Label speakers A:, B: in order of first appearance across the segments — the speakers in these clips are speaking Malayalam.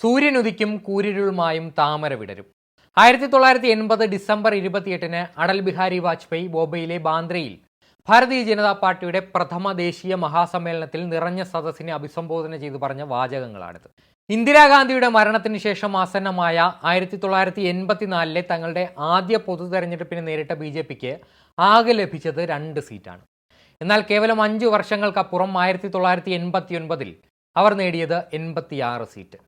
A: സൂര്യനുദിക്കും കൂരിരുളുമായും താമര വിടരും. ആയിരത്തി തൊള്ളായിരത്തി എൺപത് ഡിസംബർ ഇരുപത്തിയെട്ടിന് അടൽ ബിഹാരി വാജ്പേയി ബോംബെയിലെ ബാന്ദ്രയിൽ ഭാരതീയ ജനതാ പാർട്ടിയുടെ പ്രഥമ ദേശീയ മഹാസമ്മേളനത്തിൽ നിറഞ്ഞ സദസ്സിനെ അഭിസംബോധന ചെയ്തു പറഞ്ഞ വാചകങ്ങളാണിത്. ഇന്ദിരാഗാന്ധിയുടെ മരണത്തിന് ശേഷം ആസന്നമായ ആയിരത്തി തൊള്ളായിരത്തി എൺപത്തിനാലിലെ തങ്ങളുടെ ആദ്യ പൊതു തെരഞ്ഞെടുപ്പിനെ നേരിട്ട ബി ജെ പിക്ക് ആകെ ലഭിച്ചത് രണ്ട് സീറ്റാണ്. എന്നാൽ കേവലം അഞ്ചു വർഷങ്ങൾക്കപ്പുറം ആയിരത്തി തൊള്ളായിരത്തി എൺപത്തി ഒൻപതിൽ അവർ നേടിയത് എൺപത്തിയാറ് സീറ്റ്.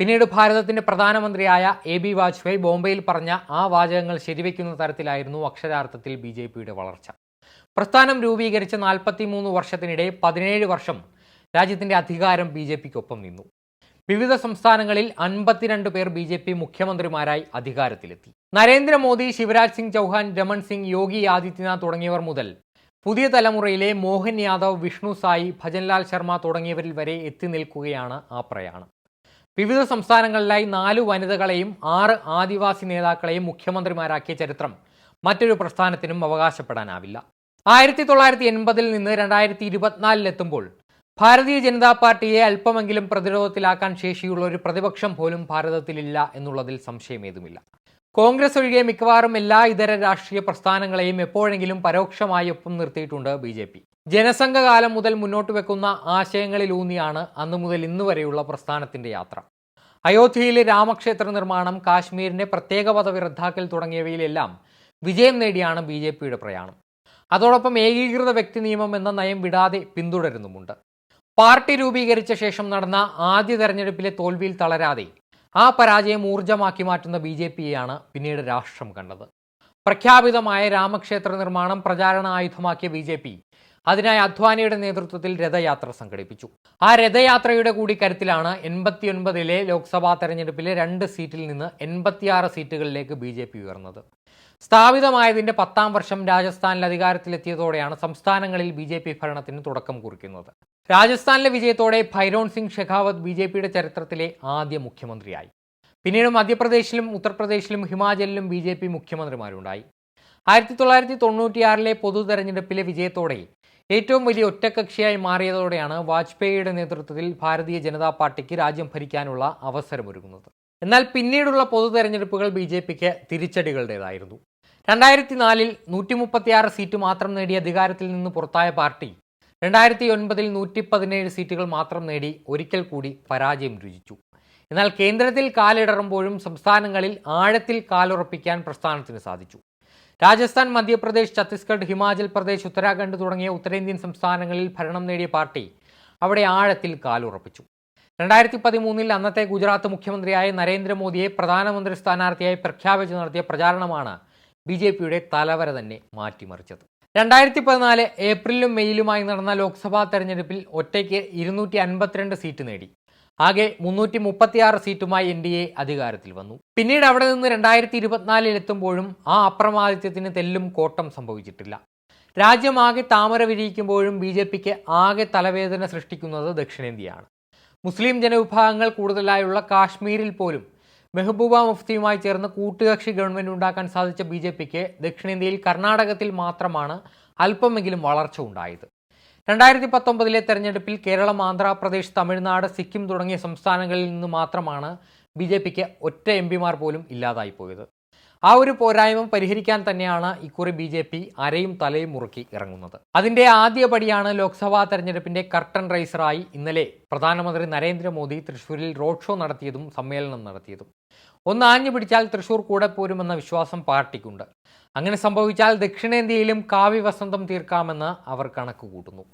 A: പിന്നീട് ഭാരതത്തിന്റെ പ്രധാനമന്ത്രിയായ എ ബി വാജ്പേയി ബോംബെയിൽ പറഞ്ഞ ആ വാചകങ്ങൾ ശരിവെക്കുന്ന തരത്തിലായിരുന്നു അക്ഷരാർത്ഥത്തിൽ ബി ജെ പിയുടെ വളർച്ച. പ്രസ്ഥാനം രൂപീകരിച്ച നാൽപ്പത്തിമൂന്ന് വർഷത്തിനിടെ പതിനേഴ് വർഷം രാജ്യത്തിന്റെ അധികാരം ബി ജെ പിക്കൊപ്പം നിന്നു. വിവിധ സംസ്ഥാനങ്ങളിൽ അൻപത്തിരണ്ട് പേർ ബി ജെ പി മുഖ്യമന്ത്രിമാരായി അധികാരത്തിലെത്തി. നരേന്ദ്രമോദി ശിവരാജ് സിംഗ് ചൗഹാൻ രമൺ സിംഗ് യോഗി ആദിത്യനാഥ് തുടങ്ങിയവർ മുതൽ പുതിയ തലമുറയിലെ മോഹൻ യാദവ് വിഷ്ണു സായി ഭജൻലാൽ ശർമ്മ തുടങ്ങിയവരിൽ വരെ എത്തി നിൽക്കുകയാണ് ആ പ്രയാണം. വിവിധ സംസ്ഥാനങ്ങളിലായി നാലു വനിതകളെയും ആറ് ആദിവാസി നേതാക്കളെയും മുഖ്യമന്ത്രിമാരാക്കിയ ചരിത്രം മറ്റൊരു പ്രസ്ഥാനത്തിനും അവകാശപ്പെടാനാവില്ല. ആയിരത്തി തൊള്ളായിരത്തി എൺപതിൽ നിന്ന് രണ്ടായിരത്തി ഇരുപത്തിനാലിലെത്തുമ്പോൾ ഭാരതീയ ജനതാ പാർട്ടിയെ അല്പമെങ്കിലും പ്രതിരോധത്തിലാക്കാൻ ശേഷിയുള്ള ഒരു പ്രതിപക്ഷം പോലും ഭാരതത്തിലില്ല എന്നുള്ളതിൽ സംശയമേതുമില്ല. കോൺഗ്രസ് ഒഴികെ മിക്കവാറും എല്ലാ ഇതര രാഷ്ട്രീയ പ്രസ്ഥാനങ്ങളെയും എപ്പോഴെങ്കിലും പരോക്ഷമായി ഒപ്പം നിർത്തിയിട്ടുണ്ട് ബി ജെ പി. ജനസംഘകാലം മുതൽ മുന്നോട്ട് വെക്കുന്ന ആശയങ്ങളിലൂന്നിയാണ് അന്നു മുതൽ ഇന്ന് വരെയുള്ള പ്രസ്ഥാനത്തിന്റെ യാത്ര. അയോധ്യയിലെ രാമക്ഷേത്ര നിർമ്മാണം കാശ്മീരിന്റെ പ്രത്യേക പദവി റദ്ദാക്കൽ തുടങ്ങിയവയിലെല്ലാം വിജയം നേടിയാണ് ബി ജെ പിയുടെ പ്രയാണം. അതോടൊപ്പം ഏകീകൃത വ്യക്തി നിയമം എന്ന നയം വിടാതെ പിന്തുടരുന്നുമുണ്ട്. പാർട്ടി രൂപീകരിച്ച ശേഷം നടന്ന ആദ്യ തെരഞ്ഞെടുപ്പിലെ തോൽവിയിൽ തളരാതെ ആ പരാജയം ഊർജമാക്കി മാറ്റുന്ന ബി ജെ പിയെയാണ് പിന്നീട് രാഷ്ട്രം കണ്ടത്. പ്രഖ്യാപിതമായ രാമക്ഷേത്ര നിർമ്മാണം പ്രചാരണ ആയുധമാക്കിയ ബി ജെ പി അതിനായി അദ്വാനിയുടെ നേതൃത്വത്തിൽ രഥയാത്ര സംഘടിപ്പിച്ചു. ആ രഥയാത്രയുടെ കൂടി കരുത്തിലാണ് എൺപത്തിയൊൻപതിലെ ലോക്സഭാ തെരഞ്ഞെടുപ്പിലെ രണ്ട് സീറ്റിൽ നിന്ന് എൺപത്തിയാറ് സീറ്റുകളിലേക്ക് ബി ജെ പി ഉയർന്നത്. സ്ഥാപിതമായതിന്റെ പത്താം വർഷം രാജസ്ഥാനിൽ അധികാരത്തിലെത്തിയതോടെയാണ് സംസ്ഥാനങ്ങളിൽ ബി ജെ പി ഭരണത്തിന് തുടക്കം കുറിക്കുന്നത്. രാജസ്ഥാനിലെ വിജയത്തോടെ ഭൈരോൺ സിംഗ് ഷെഖാവത്ത് ബി ജെ പിയുടെ ചരിത്രത്തിലെ ആദ്യ മുഖ്യമന്ത്രിയായി. പിന്നീട് മധ്യപ്രദേശിലും ഉത്തർപ്രദേശിലും ഹിമാചലിലും ബി ജെ പി മുഖ്യമന്ത്രിമാരുണ്ടായി. ആയിരത്തി തൊള്ളായിരത്തി തൊണ്ണൂറ്റിയാറിലെ പൊതു തെരഞ്ഞെടുപ്പിലെ വിജയത്തോടെ ഏറ്റവും വലിയ ഒറ്റകക്ഷിയായി മാറിയതോടെയാണ് വാജ്പേയിയുടെ നേതൃത്വത്തിൽ ഭാരതീയ ജനതാ പാർട്ടിക്ക് രാജ്യം ഭരിക്കാനുള്ള അവസരമൊരുങ്ങുന്നത്. എന്നാൽ പിന്നീടുള്ള പൊതു തെരഞ്ഞെടുപ്പുകൾ ബി ജെ പിക്ക് തിരിച്ചടികളുടേതായിരുന്നു. രണ്ടായിരത്തി നാലിൽ നൂറ്റി മുപ്പത്തിയാറ് സീറ്റ് മാത്രം നേടി അധികാരത്തിൽ നിന്ന് പുറത്തായ പാർട്ടി രണ്ടായിരത്തി ഒൻപതിൽ നൂറ്റി പതിനേഴ് സീറ്റുകൾ മാത്രം നേടി ഒരിക്കൽ കൂടി പരാജയം രുചിച്ചു. എന്നാൽ കേന്ദ്രത്തിൽ കാലിടറുമ്പോഴും സംസ്ഥാനങ്ങളിൽ ആഴത്തിൽ കാലുറപ്പിക്കാൻ പ്രസ്ഥാനത്തിന് സാധിച്ചു. രാജസ്ഥാൻ മധ്യപ്രദേശ് ഛത്തീസ്ഗഡ് ഹിമാചൽ പ്രദേശ് ഉത്തരാഖണ്ഡ് തുടങ്ങിയ ഉത്തരേന്ത്യൻ സംസ്ഥാനങ്ങളിൽ ഭരണം നേടിയ പാർട്ടി അവിടെ ആഴത്തിൽ കാലുറപ്പിച്ചു. രണ്ടായിരത്തി പതിമൂന്നിൽ അന്നത്തെ ഗുജറാത്ത് മുഖ്യമന്ത്രിയായ നരേന്ദ്രമോദിയെ പ്രധാനമന്ത്രി സ്ഥാനാർത്ഥിയായി പ്രഖ്യാപിച്ചു നടത്തിയ പ്രചാരണമാണ് ബി ജെ പിയുടെ തലവര തന്നെ മാറ്റിമറിച്ചത്. രണ്ടായിരത്തി പതിനാല് ഏപ്രിലും മെയ്യിലുമായി നടന്ന ലോക്സഭാ തെരഞ്ഞെടുപ്പിൽ ഒറ്റയ്ക്ക് ഇരുന്നൂറ്റി അൻപത്തിരണ്ട് സീറ്റ് നേടി. ആകെ മുന്നൂറ്റി മുപ്പത്തിയാറ് സീറ്റുമായി എൻ ഡി എ അധികാരത്തിൽ വന്നു. പിന്നീട് അവിടെ നിന്ന് രണ്ടായിരത്തി ഇരുപത്തിനാലിൽ എത്തുമ്പോഴും ആ അപ്രമാദിത്യത്തിന് തെല്ലും കോട്ടം സംഭവിച്ചിട്ടില്ല. രാജ്യമാകെ താമര വിരിയിക്കുമ്പോഴും ബി ജെ പിക്ക് ആകെ തലവേദന സൃഷ്ടിക്കുന്നത് ദക്ഷിണേന്ത്യയാണ്. മുസ്ലിം ജനവിഭാഗങ്ങൾ കൂടുതലായുള്ള കാശ്മീരിൽ പോലും മെഹബൂബ മുഫ്തിയുമായി ചേർന്ന് കൂട്ടുകക്ഷി ഗവൺമെന്റ് ഉണ്ടാക്കാൻ സാധിച്ച ബി ജെ പിക്ക് ദക്ഷിണേന്ത്യയിൽ കർണാടകത്തിൽ മാത്രമാണ് അല്പമെങ്കിലും വളർച്ച ഉണ്ടായത്. രണ്ടായിരത്തി പത്തൊമ്പതിലെ തെരഞ്ഞെടുപ്പിൽ കേരളം ആന്ധ്രാപ്രദേശ് തമിഴ്നാട് സിക്കിം തുടങ്ങിയ സംസ്ഥാനങ്ങളിൽ നിന്ന് മാത്രമാണ് ബി ജെ പിക്ക് ഒറ്റ എം പിമാർ പോലും ഇല്ലാതായി പോയത്. ആ ഒരു പോരായ്മ പരിഹരിക്കാൻ തന്നെയാണ് ഇക്കുറി ബി ജെ പി അരയും തലയും മുറുക്കി ഇറങ്ങുന്നത്. അതിന്റെ ആദ്യ പടിയാണ് ലോക്സഭാ തെരഞ്ഞെടുപ്പിന്റെ കർട്ടൻ റൈസറായി ഇന്നലെ പ്രധാനമന്ത്രി നരേന്ദ്രമോദി തൃശൂരിൽ റോഡ് ഷോ നടത്തിയതും സമ്മേളനം നടത്തിയതും. ഒന്ന് ആഞ്ഞു പിടിച്ചാൽ തൃശൂർ കൂടെ പോരുമെന്ന വിശ്വാസം പാർട്ടിക്കുണ്ട്. അങ്ങനെ സംഭവിച്ചാൽ ദക്ഷിണേന്ത്യയിലും കാവ്യ വസന്തം തീർക്കാമെന്ന് അവർ കണക്ക് കൂട്ടുന്നു